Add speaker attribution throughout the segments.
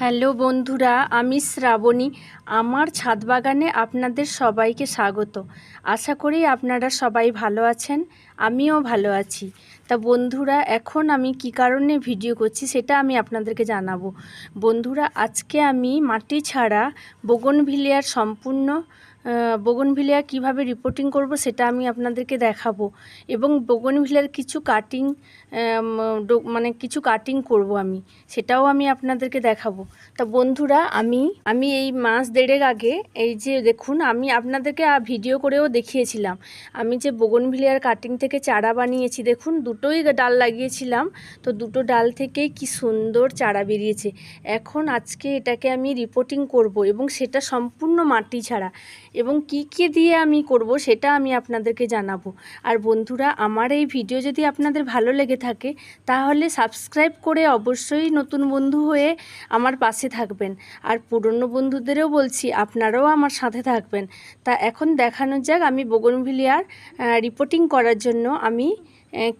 Speaker 1: Hello বন্ধুরা, আমি শ্রাবণী। আমার ছাদ বাগানে আপনাদের সবাইকে স্বাগত। আশা করি আপনারা সবাই ভালো আছেন, আমিও ভালো আছি। তা বন্ধুরা, এখন আমি কি কারণে ভিডিও করছি সেটা আমি আপনাদেরকে জানাব। বন্ধুরা, আজকে আমি মাটি ছাড়া বোগনভিলিয়ার সম্পূর্ণ বোগনভিলিয়া কীভাবে রিপোর্টিং করব সেটা আমি আপনাদেরকে দেখাবো। এবং বোগনভিলিয়ার কিছু কাটিং মানে কিছু কাটিং করব আমি, সেটাও আমি আপনাদেরকে দেখাবো। তা বন্ধুরা, আমি আমি এই মাস দেড়েক আগে এই যে দেখুন, আমি আপনাদেরকে ভিডিও করেও দেখিয়েছিলাম। আমি যে বোগনভিলিয়ার কাটিং থেকে চারা বানিয়েছি, দেখুন, দুটোই ডাল লাগিয়েছিলাম। তো দুটো ডাল থেকেই কি সুন্দর চারা বেরিয়েছে। এখন আজকে এটাকে আমি রিপোর্টিং করব এবং সেটা সম্পূর্ণ মাটি ছাড়া। এবং কি কি দিয়ে আমি করব সেটা আমি আপনাদেরকে জানাব। আর বন্ধুরা, আমার এই ভিডিও যদি আপনাদের ভালো লেগে থাকে, তাহলে সাবস্ক্রাইব করে অবশ্যই নতুন বন্ধু হয়ে আমার পাশে থাকবেন। আর পুরনো বন্ধুদেরও বলছি, আপনারাও আমার সাথে থাকবেন। তা এখন দেখানো যাক আমি বগনভিলিয়ার রিপোর্টিং করার জন্য আমি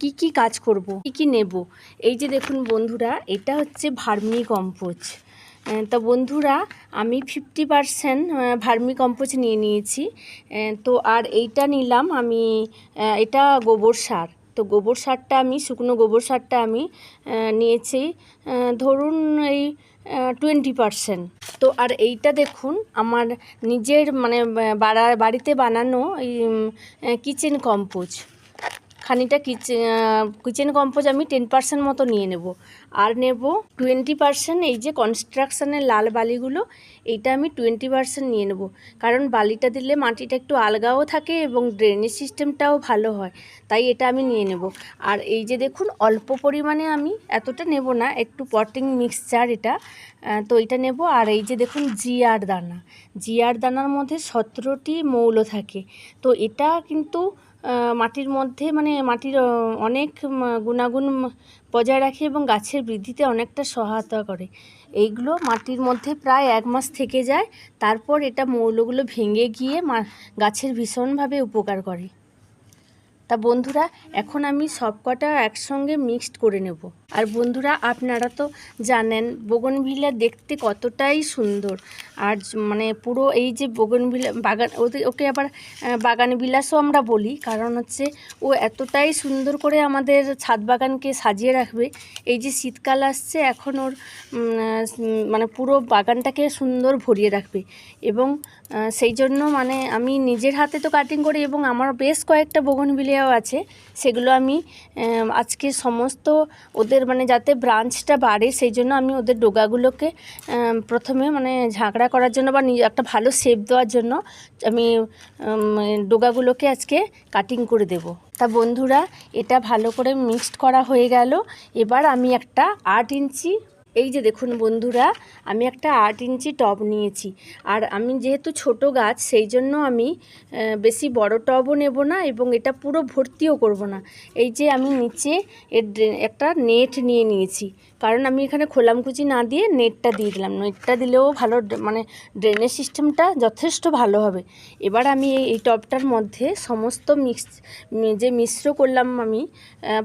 Speaker 1: কি কি কাজ করব, কি কি নেব। এই যে দেখুন বন্ধুরা, এটা হচ্ছে ভার্মি কম্পোজ। তা বন্ধুরা, আমি ফিফটি পারসেন্ট ভার্মি কম্পোজ নিয়ে নিয়েছি। তো আর এইটা নিলাম আমি এটা গোবর সার। তো গোবর সারটা আমি, শুকনো গোবর সারটা আমি নিয়েছি। ধরুন এই টোয়েন্টি পারসেন্ট তো আর এইটা দেখুন, আমার নিজের মানে বাড়া, বাড়িতে বানানো এই কিচেন কম্পোজ খানিকটা কিচেন কিচেন কম্পোজ আমি টেন পার্সেন্ট মতো নিয়ে নেব। আর নেব টোয়েন্টি পার্সেন্ট এই যে কনস্ট্রাকশানের লাল বালিগুলো, এইটা আমি টোয়েন্টি পার্সেন্ট নিয়ে নেব। কারণ বালিটা দিলে মাটিটা একটু আলগাও থাকে এবং ড্রেনেজ সিস্টেমটাও ভালো হয়, তাই এটা আমি নিয়ে নেব। আর এই যে দেখুন, অল্প পরিমাণে আমি এতটা নেব না, একটু পটিং মিক্সচার এটা তো এটা নেব। আর এই যে দেখুন জিআর দানা, জিয়ার দানার মধ্যে সতেরোটি মৌল থাকে। তো এটা কিন্তু মাটির মধ্যে মানে মাটির অনেক গুণাগুণ বজায় রাখে এবং গাছের বৃদ্ধিতে অনেকটা সহায়তা করে। এইগুলো মাটির মধ্যে প্রায় এক মাস থেকে যায়। তারপর এটা মৌলগুলো ভেঙে গিয়ে গাছের ভীষণভাবে উপকার করে। তা বন্ধুরা, এখন আমি সব কটা একসঙ্গে মিক্সড করে নেব। আর বন্ধুরা, আপনারা তো জানেন বোগনভিলা দেখতে কতটাই সুন্দর। আর মানে পুরো এই যে বোগনভিলা বাগান ওকে আবার বাগান বিলাসও আমরা বলি, কারণ হচ্ছে ও এতটাই সুন্দর করে আমাদের ছাদ বাগানকে সাজিয়ে রাখবে। এই যে শীতকাল আসছে, এখন ওর মানে পুরো বাগানটাকে সুন্দর ভরিয়ে রাখবে। এবং সেই জন্য মানে আমি নিজের হাতে তো কাটিং করি এবং আমার বেশ কয়েকটা বোগনভিলিয়াও আছে, সেগুলো আমি আজকে সমস্ত ওদের মানে যাতে ব্রাঞ্চটা বাড়ে, সেই জন্য আমি ওদের ডোগাগুলোকে প্রথমে মানে ঝাঁকড়া করার জন্য বা একটা ভালো শেপ দেওয়ার জন্য আমি ডোগাগুলোকে আজকে কাটিং করে দেব। তা বন্ধুরা, এটা ভালো করে মিক্সড করা হয়ে গেল। এবার আমি একটা আট ইঞ্চি এই যে দেখুন বন্ধুরা, আমি একটা আট ইঞ্চি টব নিয়েছি। আর আমি যেহেতু ছোট গাছ, সেই জন্য আমি বেশি বড় টবও নেব না এবং এটা পুরো ভর্তিও করব না। এই যে আমি নিচে এর একটা নেট নিয়ে নিয়েছি। কারণ আমি এখানে খোলামকুচি না দিয়ে নেটটা দিয়ে দিলাম। নেটটা দিলেও ভালো মানে ড্রেনের সিস্টেমটা যথেষ্ট ভালো হবে। এবার আমি এই টবটার মধ্যে সমস্ত মিক্স, যে মিশ্র করলাম আমি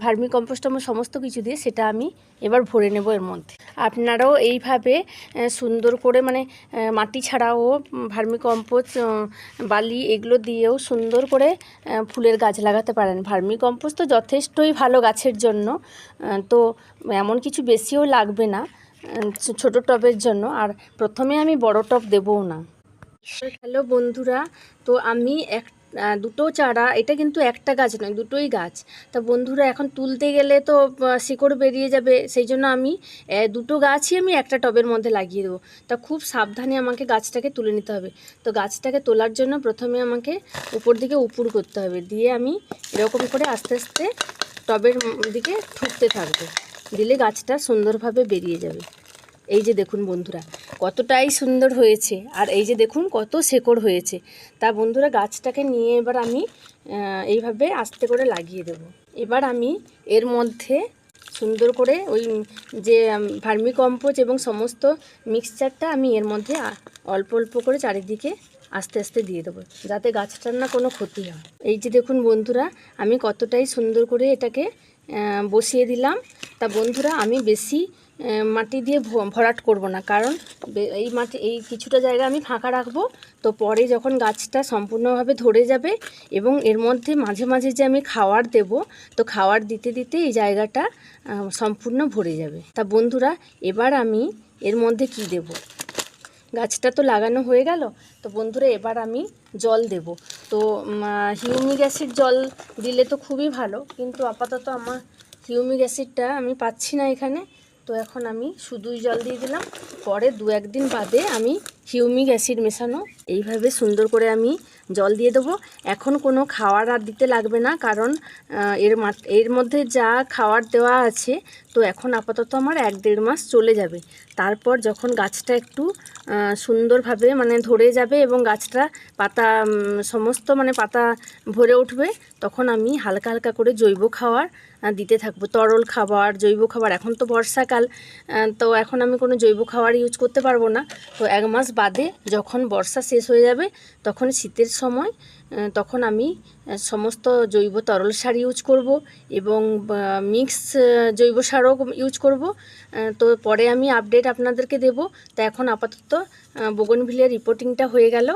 Speaker 1: ভার্মি কম্পোস্ট আমার সমস্ত কিছু দিয়ে সেটা আমি এবার ভরে নেব এর মধ্যে। আপনারাও এইভাবে সুন্দর করে মানে মাটি ছাড়াও ভার্মি কম্পোস্ট বালি এগুলো দিয়েও সুন্দর করে ফুলের গাছ লাগাতে পারেন। ভার্মি কম্পোস্ট তো যথেষ্টই ভালো গাছের জন্য তো এমন কিছু বেশিও লাগবে না ছোট টবের জন্য। আর প্রথমে আমি বড় টব দেবও না। হ্যালো বন্ধুরা, তো আমি এক দুটো চারা, এটা কিন্তু একটা গাছ নয়, দুটোই গাছ। তা বন্ধুরা, এখন তুলতে গেলে তো শিকড় বেরিয়ে যাবে, সেই জন্য আমি দুটো গাছই আমি একটা টবের মধ্যে লাগিয়ে দেবো। তা খুব সাবধানে আমাকে গাছটাকে তুলে নিতে হবে। তো গাছটাকে তোলার জন্য প্রথমে আমাকে উপর দিকে উপুর করতে হবে, দিয়ে আমি এরকম করে আস্তে আস্তে টবের দিকে ঠুকতে থাকব, দিলে গাছটা সুন্দরভাবে বেরিয়ে যাবে। এই যে দেখুন বন্ধুরা, কতটাই সুন্দর হয়েছে আর এই যে দেখুন কত শেকড় হয়েছে। তা বন্ধুরা, গাছটাকে নিয়ে এবার আমি এইভাবে আস্তে করে লাগিয়ে দেব। এবার আমি এর মধ্যে সুন্দর করে ওই যে ভার্মি কম্পোজ এবং সমস্ত মিক্সচারটা আমি এর মধ্যে অল্প অল্প করে চারিদিকে আস্তে আস্তে দিয়ে দেবো, যাতে গাছটার না কোনো ক্ষতি হয়। এই যে দেখুন বন্ধুরা, আমি কতটাই সুন্দর করে এটাকে বসিয়ে দিলাম। তা বন্ধুরা, আমি বেশি মাটি দিয়ে ভরাট করব না। কারণ এই মাটি, এই কিছুটা জায়গা আমি ফাঁকা রাখব। তো পরে যখন গাছটা সম্পূর্ণভাবে ধরে যাবে এবং এর মধ্যে মাঝে মাঝে যে আমি খাওয়ার দেব, তো খাওয়ার দিতে দিতে এই জায়গাটা সম্পূর্ণ ভরে যাবে। তা বন্ধুরা, এবার আমি এর মধ্যে কি দেব? গাছটা তো লাগানো হয়ে গেল। তো বন্ধুরা, এবার আমি জল দেব। তো হিউমিক অ্যাসিড জল দিলে তো খুবই ভালো। কিন্তু আপাতত আমার হিউমিক অ্যাসিডটা আমি পাচ্ছি না এখানে। তো এখন আমি শুধুই জল দিয়ে দিলাম। পরে দু একদিন বাদে আমি হিউমিক অ্যাসিড মেশানো। এইভাবে সুন্দর করে আমি জল দিয়ে দেবো। এখন কোনো খাওয়ার আর দিতে লাগবে না কারণ এর এর মধ্যে যা খাওয়ার দেওয়া আছে তো এখন আপাতত আমার এক দেড় মাস চলে যাবে। তারপর যখন গাছটা একটু সুন্দরভাবে মানে ধরে যাবে এবং গাছটা পাতা সমস্ত মানে পাতা ভরে উঠবে তখন আমি হালকা হালকা করে জৈব আহ, দিতে থাকব। তরল খাবার জৈব খাবার এখন তো বর্ষাকাল তো এখন আমি কোনো জৈব খাবার ইউজ করতে পারব না। তো এক মাস বাদে যখন বর্ষা শেষ হয়ে যাবে, তখন শীতের সময় তখন আমি সমস্ত জৈব তরল সার ইউজ করব এবং মিক্স জৈব সারও ইউজ করব। তো পরে আমি আপডেট আপনাদেরকে দেব। তো এখন আপাতত বগনভিলের রিপোর্টিংটা হয়ে গেল।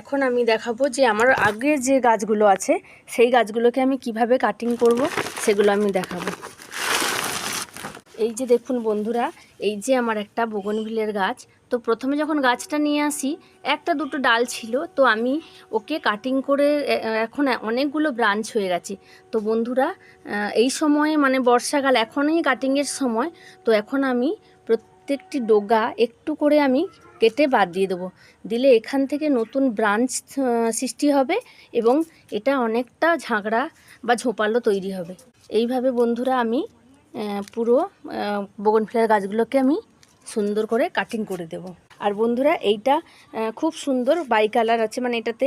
Speaker 1: এখন আমি দেখাবো যে আমার আগে যে গাছগুলো আছে, সেই গাছগুলোকে আমি কীভাবে কাটিং করব, সেগুলো আমি দেখাবো। এই যে দেখুন বন্ধুরা, এই যে আমার একটা বগনভিলের গাছ। তো প্রথমে যখন গাছটা নিয়ে আসি, একটা দুটো ডাল ছিল, তো আমি ওকে কাটিং করে এখন অনেকগুলো ব্রাঞ্চ হয়ে গেছে। তো বন্ধুরা এই সময়ে মানে বর্ষাকাল, এখনই কাটিংয়ের সময়, তো এখন আমি প্রত্যেকটি ডোগা একটু করে আমি কেটে বাদ দিয়ে দেবো। দিলে এখান থেকে নতুন ব্রাঞ্চ সৃষ্টি হবে এবং এটা অনেকটা ঝাঁকড়া বা ঝোপালো তৈরি হবে। এইভাবে বন্ধুরা আমি আহ, বগন বগনফ্লাওয়ার গাছগুলোকে আমি সুন্দর করে কাটিং করে দেব। আর বন্ধুরা এইটা খুব সুন্দর বাই কালার আছে মানে এটাতে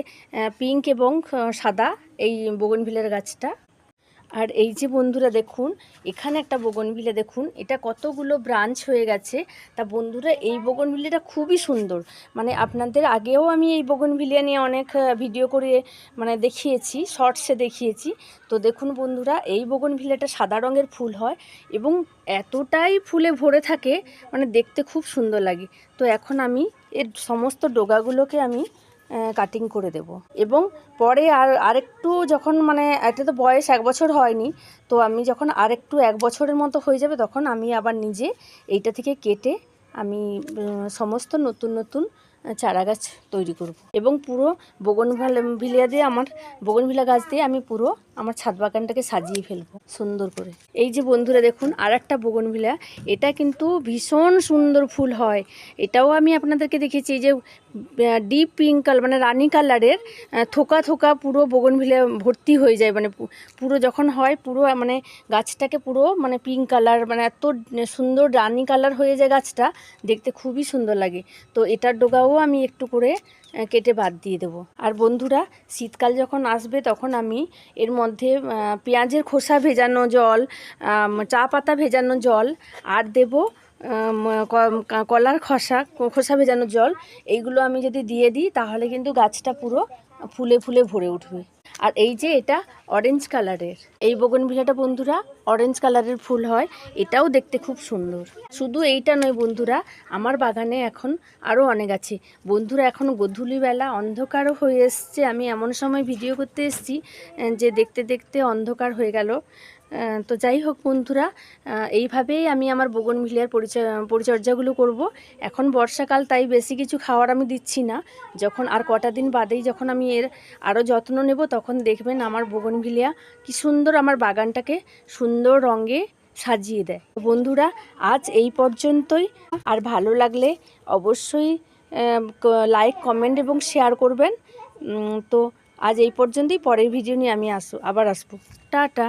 Speaker 1: পিঙ্ক এবং সাদা এই বগন বগনভিলের গাছটা। আর এই যে বন্ধুরা দেখুন, এখানে একটা বগনভিলে দেখুন, এটা কতগুলো ব্রাঞ্চ হয়ে গেছে। তা বন্ধুরা, এই বগনভিলেটা খুবই সুন্দর। মানে আপনাদের আগেও আমি এই বগনভিলিয়া নিয়ে অনেক ভিডিও করে মানে দেখিয়েছি শর্টসে দেখিয়েছি। তো দেখুন বন্ধুরা, এই বগনভিলাটা সাদা রঙের ফুল হয় এবং এতটাই ফুলে ভরে থাকে মানে দেখতে খুব সুন্দর লাগে। তো এখন আমি এর সমস্ত ডোগাগুলোকে আমি কাটিং করে দেব। এবং পরে আর আরেকটু যখন মানে এটা তো বয়স এক বছর হয়নি, তো আমি যখন আরেকটু এক বছরের মতো হয়ে যাবে, তখন আমি আবার নিজে এইটা থেকে কেটে আমি সমস্ত নতুন নতুন চারা গাছ তৈরি করব। এবং পুরো বগনভিলা দিয়ে আমার বগনভিলা গাছ দিয়ে আমি পুরো আমার ছাদ বাগানটাকে সাজিয়ে ফেলব, সুন্দর করে। এই যে বন্ধুরা দেখুন আর একটা বগনভিলা এটা কিন্তু ভীষণ সুন্দর ফুল হয়। এটাও আমি আপনাদেরকে দেখেছি যে ডিপ পিঙ্ক কালার মানে রানি কালারের থোকা থোকা পুরো বগনভিলা ভর্তি হয়ে যায় মানে পুরো যখন হয়, পুরো মানে গাছটাকে পুরো মানে পিঙ্ক কালার মানে এত সুন্দর রানি কালার হয়ে যায় গাছটা, দেখতে খুবই সুন্দর লাগে। তো এটার ডোগাও আমি একটু করে কেটে বাদ দিয়ে দেবো। আর বন্ধুরা, শীতকাল যখন আসবে, তখন আমি এর মধ্যে আহ, পেঁয়াজের খোসা ভেজানো জল চা পাতা ভেজানো জল আর দেব কলার খসা খোসা ভেজানো জল, এইগুলো আমি যদি দিয়ে দিই, তাহলে কিন্তু গাছটা পুরো ফুলে ফুলে ভরে উঠবে। আর এই যে এটা অরেঞ্জ কালারের এই বগনভিলাটা বন্ধুরা অরেঞ্জ কালারের ফুল হয়, এটাও দেখতে খুব সুন্দর। শুধু এইটা নয় বন্ধুরা, আমার বাগানে এখন আরও অনেক আছে। বন্ধুরা, এখন গধূলিবেলা অন্ধকারও হয়ে এসছে। আমি এমন সময় ভিডিও করতে এসেছি যে দেখতে দেখতে অন্ধকার হয়ে গেল। তো যাই হোক বন্ধুরা এইভাবেই আমি আমার বগনভিলিয়ার পরিচয়, পরিচর্যাগুলো করব। এখন বর্ষাকাল, তাই বেশি কিছু খাওয়ার আমি দিচ্ছি না। যখন আর কটা দিন বাদেই যখন আমি এর আরও যত্ন নেব, তখন দেখবেন আমার বগনভিলিয়া কি সুন্দর আমার বাগানটাকে সুন্দর রঙে সাজিয়ে দেয়। বন্ধুরা, আজ এই পর্যন্তই। আর ভালো লাগলে অবশ্যই লাইক কমেন্ট এবং শেয়ার করবেন। তো আজ এই পর্যন্তই। পরের ভিডিও নিয়ে আমি আসব আবার আসব। টাটা।